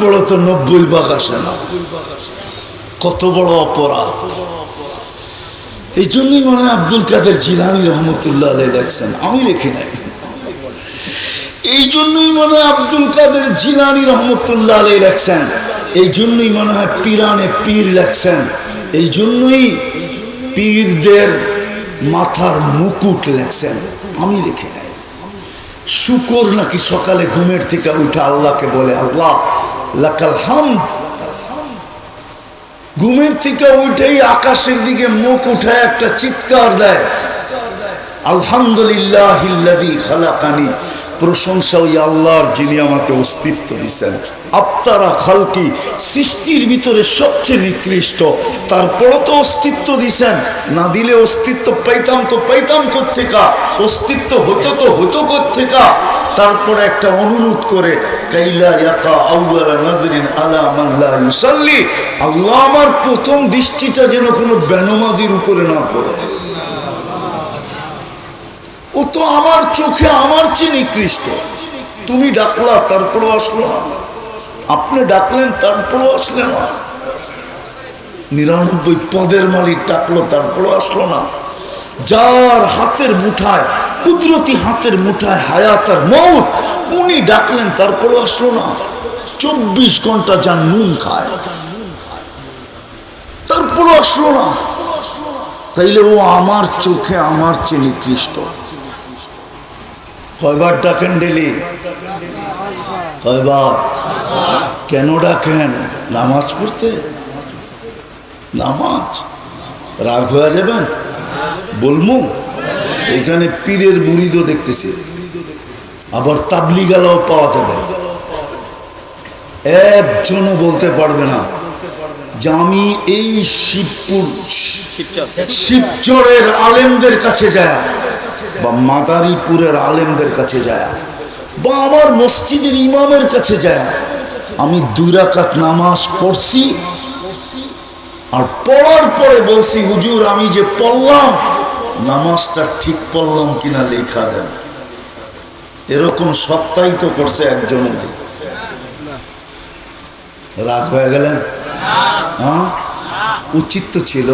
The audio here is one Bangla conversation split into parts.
পড়ো তো নব্বই ভাগ আসে না। কত বড় অপরাধ। এই জন্যই মনে হয় আব্দুল কাদের জিলানি রহমতুল্লাহ লেখছেন। আমি লিখি নাই। এই জন্যই মনে হয় আব্দুল কাদের জিলানি রহমতুল্লাহ আলাই লেখছেন। এই জন্যই মনে হয় পীর লেখছেন। এই জন্যই পীরদের মাথার মুকুট লেখছেন। আমি লিখি নাই। শুকর নাকি সকালে ঘুমের থেকে উঠে আল্লাহকে বলে, আল্লাহ ঘুমের থেকে উঠেই আকাশের দিকে মুখ উঠায় একটা চিৎকার দেয়। আলহামদুলিল্লাহ প্রশংসা ওই আল্লাহর যিনি আমাকে অস্তিত্ব দিচ্ছেন আপনারা খালকি, সৃষ্টির ভিতরে সবচেয়ে নিকৃষ্ট। তারপরও তো অস্তিত্ব দিছেন। না দিলে অস্তিত্ব পাইতাম তো পাইতাম কোথেকা অস্তিত্ব হতো তো হতো কোথেকা তারপরে একটা অনুরোধ করে আল্লাহ আমার প্রথম দৃষ্টিটা যেন কোনো বেনমাজির উপরে না পড়ে। ও তো আমার চোখে আমার চেয়ে নিকৃষ্ট। তুমি ডাকলা, তারপরও আসলো না। আপনি ডাকলেন, তারপরও আসলে না। নিরানব্বই পদের মালিক ডাকলো, তারপরও আসলো না। যার হাতের মুঠায়, কুদরতি হাতের মুঠায় হায়াত আর মৌত উনি ডাকলেন, তারপরও আসলো না। চব্বিশ ঘণ্টা যার নুন খায়। তারপরও আসলো না। তাইলে ও আমার চোখে আমার চেয়ে নিকৃষ্ট। কয়বার ডাকেন ডেলি? কয়বার? কেন ডাকেন? নামাজ পড়তে? নামাজ? রাগ হয়ে যাবেন? বলমু এখানে পীরের মুড়িদও দেখতেছি। আবার তাবলি গেলাও পাওয়া যাবে। একজনও বলতে পারবে না যে আমি এই শিবপুর শিবচরের আলেমদের কাছে যায় বা মাদারীপুরের আলেমদের কাছে যায়, বা আমার মসজিদের ইমামের কাছে যায়, আমি দুই রাকাত নামাজ পড়ছি আর পড়ার পরে বলছি, হুজুর, আমি যে পড়লাম, নামাজটা ঠিক পড়লাম কিনা লেখা দেন। এরকম সত্যায়িত করছে একজনও নাই। রাগ হয়ে গেলেন? হ্যাঁ? উচিত তো ছিল।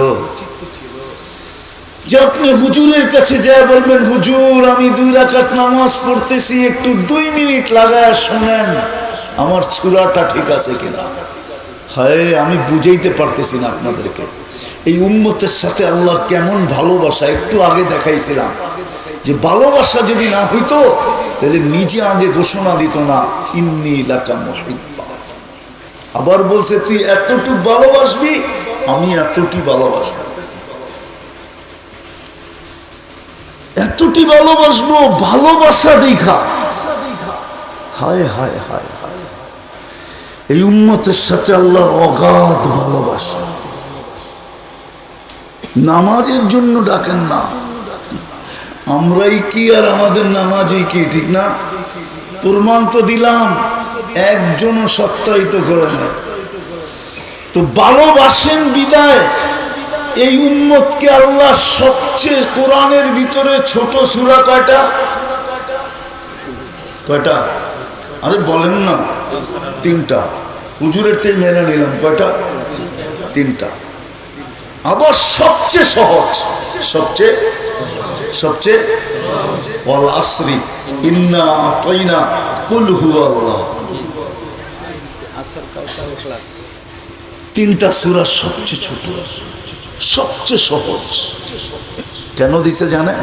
যে আপনি হুজুরের কাছে যায় বলবেন, হুজুর, আমি দুই রাকাত নামাজ পড়তেছি, একটু দুই মিনিট লাগায় শোনেন, আমার ছুরাটা ঠিক আছে কিনা? হায়, আমি বুঝাইতে পারতেছি না আপনাদেরকে। এই উম্মতের সাথে আল্লাহ কেমন ভালোবাসা, একটু আগে দেখাইছিলাম। যে ভালোবাসা যদি না হইতো, তাহলে নিজে আগে ঘোষণা দিত না, ইন্নি এলাকা মহিব্বা। আবার বলছে, তুই এতটুক ভালোবাসবি, আমি এতটি ভালোবাসবো। এতটি ভালোবাসবো, ভালোবাসা দেখা। হায় হায় হায় হায়। এই উম্মতের সাথে আল্লাহর অগাধ ভালোবাসা। নামাজের জন্য ডাকেন না। আমরাই কি আর আমাদের নামাজই কি, ঠিক না? প্রমাণ তো দিলাম, একজনও সত্যায়িত করে না তো ভালোবাসেন বিদায় এই উম্মতকে আল্লাহ সবচেয়ে কোরআনের ভিতরে ছোট সুরা কয়টা? কয়টা? আরে বলেন না, তিনটা। হুজুরেরটাই মেনে নিলাম, কয়টা? তিনটা। আবার সবচেয়ে সহজ, সবচেয়ে সবচেয়ে ওয়াল আসরি, ইন্না আতাইনা কুল হুয়াল্লাহ। তিনটা সুরা সবচেয়ে ছোট, সবচেয়ে সহজ। কেন দিছে জানেন?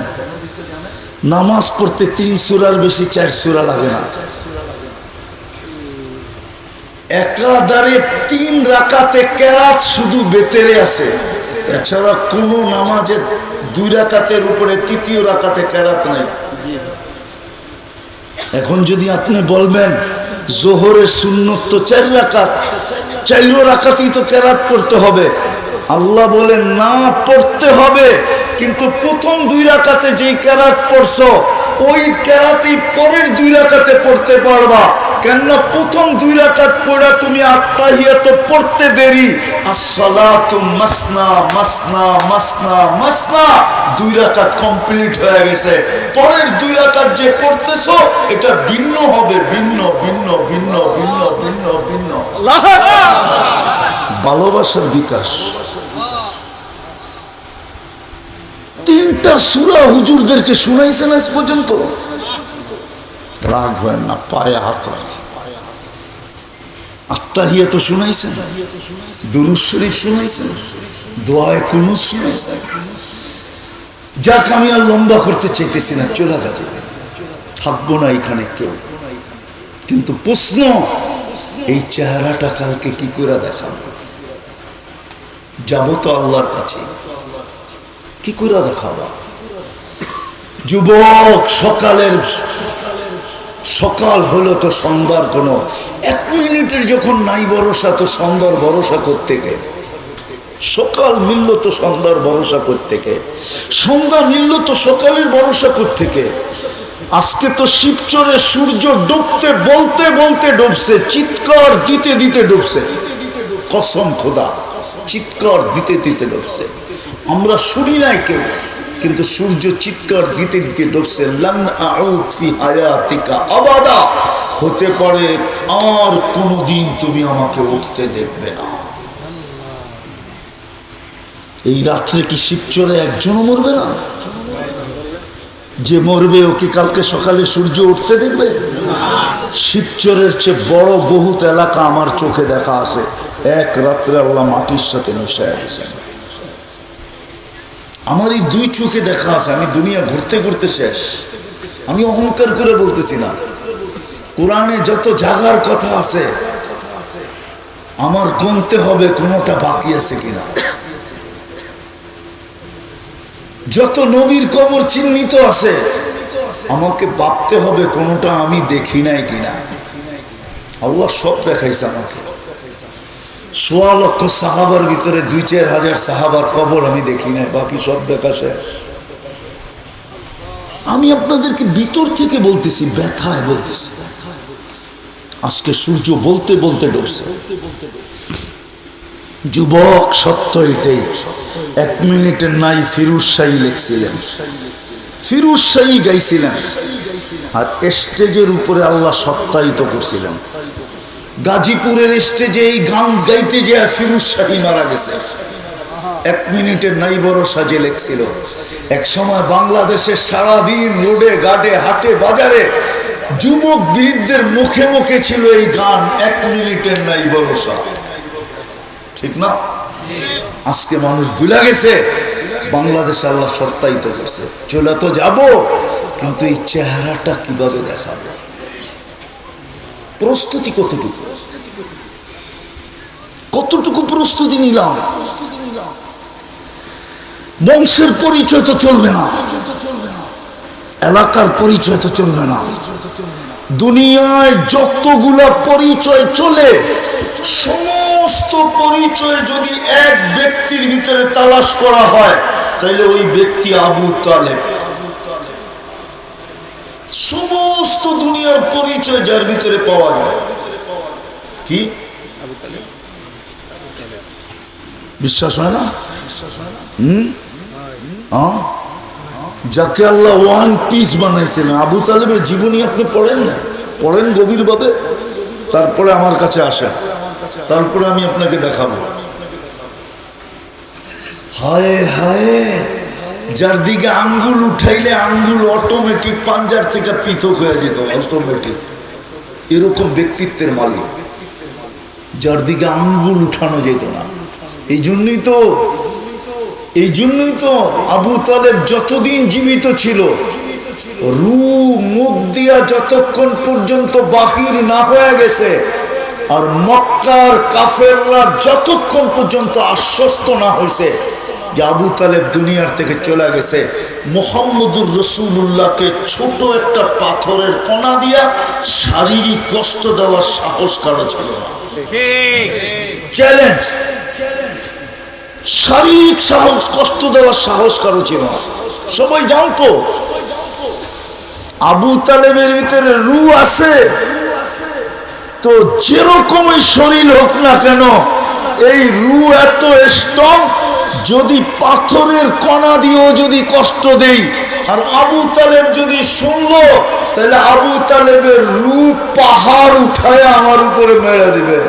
নামাজ পড়তে তিন সুরার বেশি চার সুরা লাগে না। একাধারে তিন রাকাতে কেরাত শুধু বেতেরে আছে। এছাড়া কোনো নামাজে দুই রাকাতের উপরে তৃতীয় রাকাতে কেরাত নাই। এখন যদি আপনি বলবেন জোহরের সুন্নত তো চার রাকাত, চাইরো রাকাতেই তো কেরাত পড়তে হবে। আল্লাহ বলে না, পড়তে হবে। কিন্তু প্রথম দুই রাকাতে যেই কেরাত পড়ছ, ওই কেরাতেই পরের দুই রাকাতে পড়তে পারবা। কেননা প্রথম দুই রাকাত পড়া তুমি আত্মাহিয়াত পড়তে দেরি। আসসালাতু মাসনা মাসনা মাসনা মাসনা। দুই রাকাত কমপ্লিট হয়ে গেছে। পরের দুই রাকাত যে পড়তেছো, এটা ভিন্ন হবে, ভিন্ন ভিন্ন ভিন্ন ভিন্ন ভিন্ন ভিন্ন। ভালোবাসার বিকাশ। তিনটা সুরা হুজুরদেরকে শুনাইছেন আজ পর্যন্ত? রাগ হয় না, পায়ে হাত রাখে। আত্মাহিয়া তো শুনাইছেন? দুরুজ শরীফ শুনাইছেন? দোয়ায় কুনুজ শুনাইছেন? যাক, আমি আর লম্বা করতে চাইতেছি না, চলে যাবে থাকব না এখানে কেউ। কিন্তু প্রশ্ন, এই চেহারাটা কালকে কি করে দেখাবো? যাব তো আল্লাহর কাছে। কি করে দেখাবা? যুবক সকালের সকাল হলো তো সন্ধ্যার কোনো। এক মিনিটের যখন নাই ভরসা, তো সন্ধ্যার ভরসা করতেকে সকাল মিলল তো সন্ধ্যার ভরসা করতেকে সন্ধ্যা মিলল তো সকালের ভরসা করতেকে আজকে তো শিবচরে সূর্য ডুবতে, বলতে বলতে ডুবছে, চিৎকার দিতে দিতে ডুবছে। কসম খোদা, চিৎকার দিতে দিতে ডুবছে। আমরা শুনি নাই কেউ। কিন্তু সূর্য চিৎকার দিতে দিতে ডুবছে লান আউদ ফি হায়াতিকা আবাদা। হতে পারে আর কোনোদিন তুমি আমাকে উঠতে দেখবে না। এই রাত্রে কি শিবচরে একজনও মরবে না? যে মরবে ওকে কালকে সকালে সূর্য উঠতে দেখবে? শিবচরের চেয়ে বড় বহুত এলাকা আমার চোখে দেখা আছে। এক রাত্রে আল্লাহ মাটির সাথে মিশাইয়া দিয়েছেন। আমার এই দুই চোখে দেখা আছে, আমি দুনিয়া ঘুরতে ঘুরতে শেষ। আমি অহংকার করে বলতেছি না। কোরআনে যত জাগার কথা আছে, আমার গুনতে হবে কোনোটা বাকি আছে কিনা। যত নবীর কবর চিহ্নিত আছে, আমাকে ভাবতে হবে কোনোটা আমি দেখি নাই কিনা। আল্লাহ সব দেখাইছে আমাকে। সোয়া লক্ষ সাহাবার ভিতরে দুই চার হাজার সাহাবার কবর আমি দেখি নাই, বাকি সব দেখা শেষ। আমি আপনাদেরকে ভিতর থেকে বলতেছি, ব্যথায় বলতেছি। আজকে সূর্য বলতে বলতে ডুবছে। যুবক, সত্য এটাই। এক মিনিটের নাই ফিরুজ শাহী লিখছিলেন। ফিরুজ শাহী গাইছিলেন। আর স্টেজের উপরে আল্লাহ সত্যায়িত করছিলেন। গাজীপুরের স্টেজে এই গান গাইতে যে ফিরুজ শাহী মারা গেছে। এক মিনিটের নাই বড় সাজে লেখছিল। এক সময় বাংলাদেশের সারাদিন রোডে, ঘাটে, হাটে, বাজারে যুবক বীরদের মুখে মুখে ছিল এই গান, এক মিনিটের নাই ভরসা ঠিক না? আজকে মানুষ ভুলে গেছে, বাংলাদেশ আল্লাহ সত্যায়িত করছে। চলে তো যাব, কিন্তু এই চেহারাটা কীভাবে দেখাবো? প্রস্তুতি কতটুকু? কতটুকু প্রস্তুতি নিলাম? বংশের পরিচয় তো চলবে না। এলাকার পরিচয় তো চলবে না। দুনিয়ায় যতগুলা পরিচয় চলে, সমস্ত পরিচয় যদি এক ব্যক্তির ভিতরে তালাশ করা হয় তাহলে ওই ব্যক্তি আবু তালেব। সমস্ত দুনিয়ার পরিচয় যার ভিতরে পাওয়া যায়। কি? বিশ্বাস হয় না? যাকে আল্লাহ ওয়ান পিস বানাইছিলেন। আবু তালেবের জীবনী আপনি পড়েন না? পড়েন গভীরভাবে? তারপরে আমার কাছে আসেন। তারপরে আমি আপনাকে দেখাবো। হায় হায়! যার দিকে আঙ্গুল উঠাইলে আঙ্গুল অটোমেটিক পাঞ্জার থেকে পৃথক হয়ে যেত অটোমেটিক এরকম ব্যক্তিত্বের মালিক। যার দিকে আঙ্গুল উঠানো যেত না। এই জন্যই তো, এই জন্যই তো আবু তালেব যতদিন জীবিত ছিল রু মুখ দিয়া যতক্ষণ পর্যন্ত বাহির না হয়ে গেছে, আর মক্কার কাফেররা যতক্ষণ পর্যন্ত আশ্বস্ত না হয়েছে যে আবু তালেব দুনিয়ার থেকে চলে গেছে। মোহাম্মদুর রসুল্লাহকে ছোট একটা পাথরের কণা দিয়া শারীরিক কষ্ট দেওয়ার সাহস কারও ছিল না। চ্যালেঞ্জ শারীরিক সাহস, কষ্ট দেওয়ার সাহস কারও ছিল না। সবাই জানতো আবু তালেবের ভিতরে রু আছে। তো যেরকমই শরীর হোক না কেন, এই রু এত স্ট্রং যদি পাথরের কণা দিয়েও যদি কষ্ট দেই, আর আবু তালেব যদি শুনলো, তাহলে আবু তালেবের রু পাহাড় উঠায় আমার উপরে মেরে দিবে।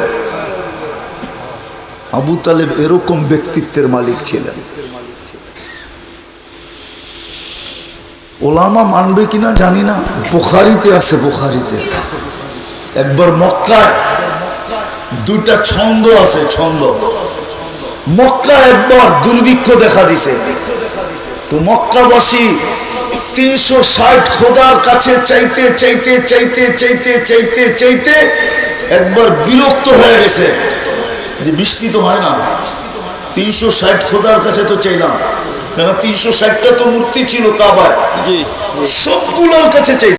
আবু তালেব এরকম ব্যক্তিত্বের মালিক ছিলেন। ওলামা মানবে কিনা জানি না, বোখারিতে আছে, বোখারিতে। একবার মক্কায় দুটা ছন্দ আছে, ছন্দ। মক্কা একবার দুর্ভিক্ষ দেখা দিছে। তো মক্কাবাসী তিনশো ষাট খোদার কাছে চাইতে চাইতে চাইতে চাইতে চাইতে চাইতে একবার বিরক্ত হয়ে গেছে যে বৃষ্টি তো হয় না। তিনশো ষাট খোদার কাছে তো চাইলাম কেন তিনশো ষাটটা তো মূর্তি ছিল কাবায় জি। সবগুলোর কাছে চাই।